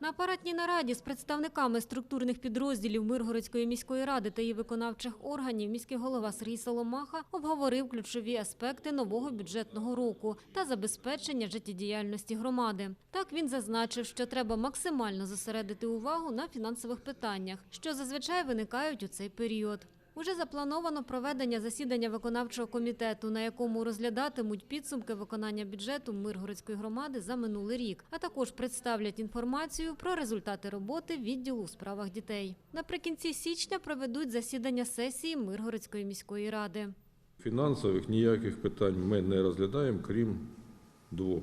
На апаратній нараді з представниками структурних підрозділів Миргородської міської ради та її виконавчих органів міський голова Сергій Соломаха обговорив ключові аспекти нового бюджетного року та забезпечення життєдіяльності громади. Так він зазначив, що треба максимально зосередити увагу на фінансових питаннях, що зазвичай виникають у цей період. Уже заплановано проведення засідання виконавчого комітету, на якому розглядатимуть підсумки виконання бюджету Миргородської громади за минулий рік, а також представлять інформацію про результати роботи відділу у справах дітей. Наприкінці січня проведуть засідання сесії Миргородської міської ради. Фінансових ніяких питань ми не розглядаємо, крім двох: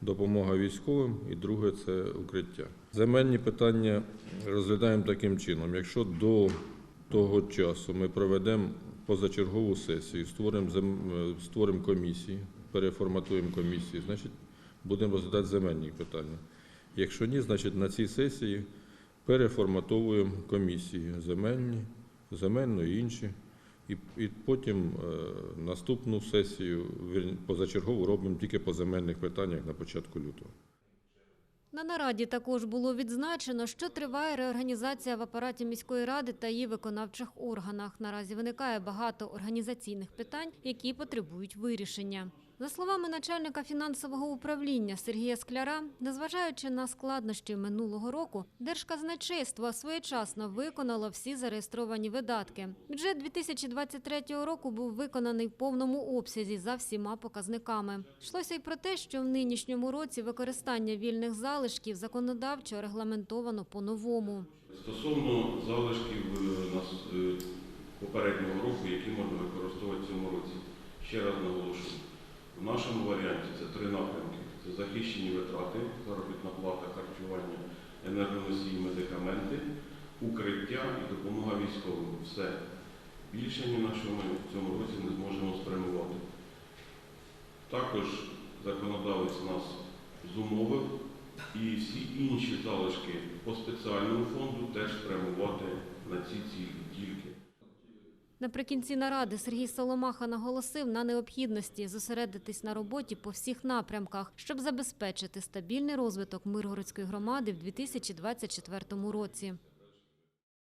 допомога військовим і друге це укриття. Земельні питання розглядаємо таким чином. Якщо до того часу ми проведемо позачергову сесію, створимо, е, створимо комісії, переформатуємо комісії, значить будемо розглядати земельні питання. Якщо ні, значить на цій сесії переформатовуємо комісії земельні, земельну і інші. І, і потім е, наступну сесію позачергову робимо тільки по земельних питаннях на початку лютого. На нараді також було відзначено, що триває реорганізація в апараті міської ради та її виконавчих органах. Наразі виникає багато організаційних питань, які потребують вирішення. За словами начальника фінансового управління Сергія Скляра, незважаючи на складнощі минулого року, Держказначейство своєчасно виконало всі зареєстровані видатки. Бюджет 2023 року був виконаний в повному обсязі за всіма показниками. Йшлося й про те, що в нинішньому році використання вільних залишків законодавчо регламентовано по-новому. Стосовно залишків е, е, попереднього року, які можна використовувати в цьому році, ще раз наголошую. В нашому варіанті це три напрямки: це захищені витрати, заробітна плата, харчування, енергоносії, медикаменти, укриття і допомога військовим. Все. Більше ні на що ми в цьому році не зможемо спрямувати. Також законодавець нас зумовив і всі інші залишки по спеціальному фонду теж спрямувати на ці цілі. Наприкінці наради Сергій Соломаха наголосив на необхідності зосередитись на роботі по всіх напрямках, щоб забезпечити стабільний розвиток Миргородської громади в 2024 році.